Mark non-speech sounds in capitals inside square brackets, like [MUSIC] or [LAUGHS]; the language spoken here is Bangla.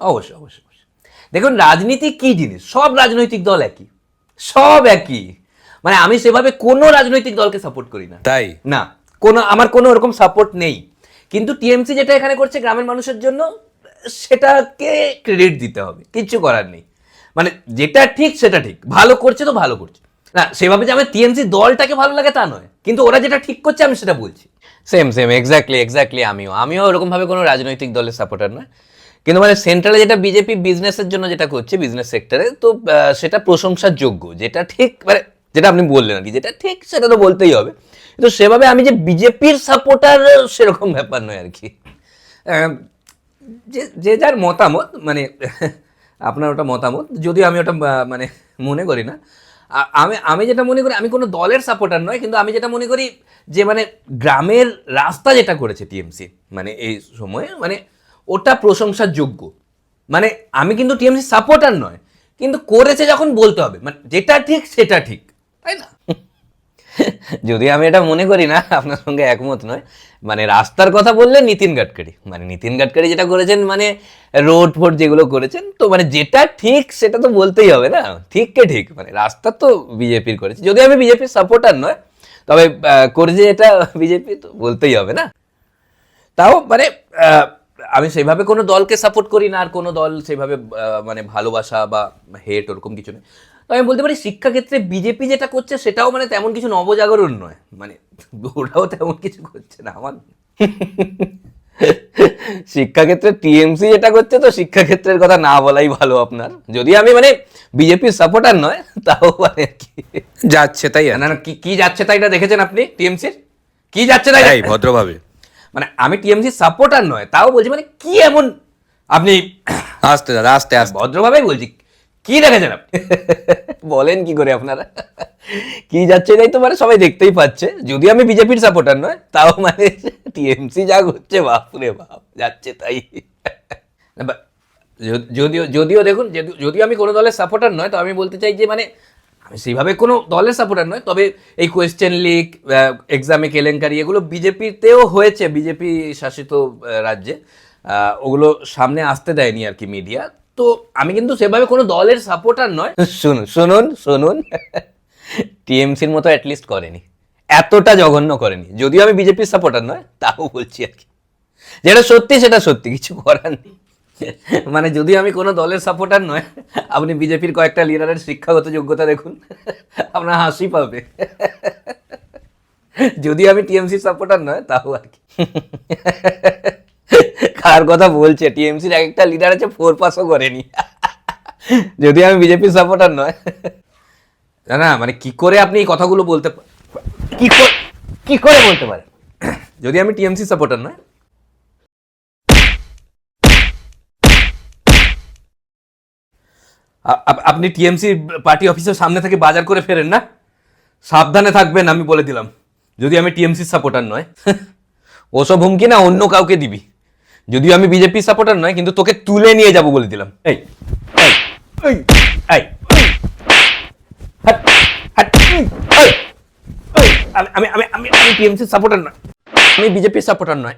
অবশ্যই অবশ্যই অবশ্যই। দেখুন রাজনীতি কি জিনিস? সব রাজনৈতিক দল একই। সব একই। মানে আমি সেভাবে কোনো রাজনৈতিক দলকে সাপোর্ট করি না। তাই? না। কোনো আমার কোনো ওরকম সাপোর্ট নেই। কিন্তু টিএমসি যেটা এখানে করছে গ্রামের মানুষের জন্য সেটাকে ক্রেডিট দিতে হবে। কিচ্ছু করার নেই। মানে যেটা ঠিক সেটা ঠিক। ভালো করছে তো ভালো করছে। না সেভাবে যে আমার টিএমসি দলটাকে ভালো লাগে তা নয়। কিন্তু ওরা যেটা ঠিক করছে আমি সেটা বলছি। সেম সেম এক্স্যাক্টলি এক্স্যাক্টলি আমিও। আমিও ওরকমভাবে কোনো রাজনৈতিক দলের সাপোর্টার নয়। কিন্তু মানে সেন্ট্রালে যেটা বিজেপি বিজনেসের জন্য যেটা করছে বিজনেস সেক্টরে তো সেটা প্রশংসার যোগ্য যেটা ঠিক মানে যেটা আপনি বললেন আর কি, যেটা ঠিক, সেটা তো বলতেই হবে। কিন্তু সেভাবে আমি যে বিজেপির সাপোর্টার সেরকম ব্যাপার নয় আর কি। যে যে যার মতামত মানে [LAUGHS] আপনার ওটা মতামত, যদিও আমি ওটা মানে মনে করি না। আমি আমি যেটা মনে করি, আমি কোনো দলের সাপোর্টার নয়, কিন্তু আমি যেটা মনে করি যে মানে গ্রামের রাস্তা যেটা করেছে টিএমসি মানে এই সময়ে মানে ওটা প্রশংসার যোগ্য মানে আমি কিন্তু টিএমসি সাপোর্টার নয় কিন্তু করেছে যখন বলতে হবে। মানে যেটা ঠিক সেটা ঠিক। তাই না? [LAUGHS] যদি আমি এটা মনে করি না আপনার সঙ্গে একমত নয়। মানে রাস্তার কথা বললে নিতিন গাডকারি। মানে নিতিন গাডকারি যেটা করেছেন মানে রোড ফোড যেগুলো করেছেন তো মানে যেটা ঠিক সেটা তো বলতেই হবে না। ঠিককে ঠিক? মানে রাস্তা তো বিজেপির করেছে। যদি আমি বিজেপির সাপোর্টার নয় তবে করেছে এটা বিজেপি তো বলতেই হবে না। তাও মানে আমি সেভাবে কোনো দলকে সাপোর্ট করি না আর কোনো দল সেভাবে আহ, মানে ভালোবাসা বা হেট ওরকম কিছু নেই। তো আমি বলতে পারি শিক্ষাক্ষেত্রে বিজেপি যেটা করছে সেটাও মানে তেমন কিছু নবজাগরণ নয়। মানে ওরাও তেমন কিছু করছে না আমার শিক্ষাক্ষেত্রে টিএমসি যেটা করছে তো শিক্ষাক্ষেত্রের কথা না বলাই ভালো আপনার। যদি আমি মানে বিজেপির সাপোর্টার নয় তাও মানে কি। যাচ্ছে তাই না কি কি যাচ্ছে তাইটা দেখেছেন আপনি টিএমসির কি যাচ্ছে তাই তাই ভদ্রভাবে। মানে আমি টিএমসি সাপোর্টার নয় তাও বলছি মানে কি এমন আপনি আস্তে দাদা আস্তে আস্তে। ভদ্রভাবেই বলছি কি দেখেছেন আপনি? বলেন কি করে আপনারা? কি যাচ্ছে তাই তো মানে সবাই দেখতেই পাচ্ছে। যদি আমি বিজেপির সাপোর্টার নয় তাও মানে টিএমসি যা হচ্ছে বাপরে বাপ যাচ্ছে তাই। যদিও যদিও দেখুন যদিও আমি কোনো দলের সাপোর্টার নয় তো আমি বলতে চাই যে মানে আমি সেইভাবে কোনো দলের সাপোর্টার নয় তবে এই কোয়েশ্চেন লিক এক্সামে কেলেঙ্কারি, এগুলো বিজেপিতেও হয়েছে, বিজেপি শাসিত রাজ্যে। ওগুলো সামনে আসতে দেয়নি আর কি মিডিয়া তো আমি কিন্তু সেভাবে কোনো দলের সাপোর্টার নয় শুনুন শুনুন শুনুন। টিএমসির মতো অ্যাটলিস্ট করেনি। এতটা জঘন্য করেনি। যদিও আমি বিজেপির সাপোর্টার নয় তাও বলছি আর কি। যেটা সত্যি, সেটা সত্যি, কিছু করার নেই। মানে যদি আমি কোনো দলের সাপোর্টার নয়, আপনি বিজেপির কয়েকটা লিডারের শিক্ষাগত যোগ্যতা দেখুন, আপনার হাসি পাবে। যদি আমি টিএমসির সাপোর্টার নয়, তাও আর কি। কার কথা বলছে? টিএমসির এক একটা লিডার আছে ফোর পাসও করেনি। যদি আমি বিজেপির সাপোর্টার নয়। না মানে কি করে আপনি এই কথাগুলো বলতে কি কি করে বলতে পারেন? যদি আমি টিএমসি সাপোর্টার নয় আপনি টিএমসি পার্টি অফিসের সামনে থেকে বাজার করে ফেরেন না? সাবধানে থাকবেন, আমি বলে দিলাম। যদি আমি টিএমসি সাপোর্টার নয়, [LAUGHS] ওসব হুমকি না অন্য কাউকে দিবি। যদিও আমি বিজেপি সাপোর্টার নয়, কিন্তু তোকে তুলে নিয়ে যাব বলে দিলাম। এই আমি আমি আমি আমি আমি টিএমসি সাপোর্টার নয়, আমি বিজেপির সাপোর্টার নয়।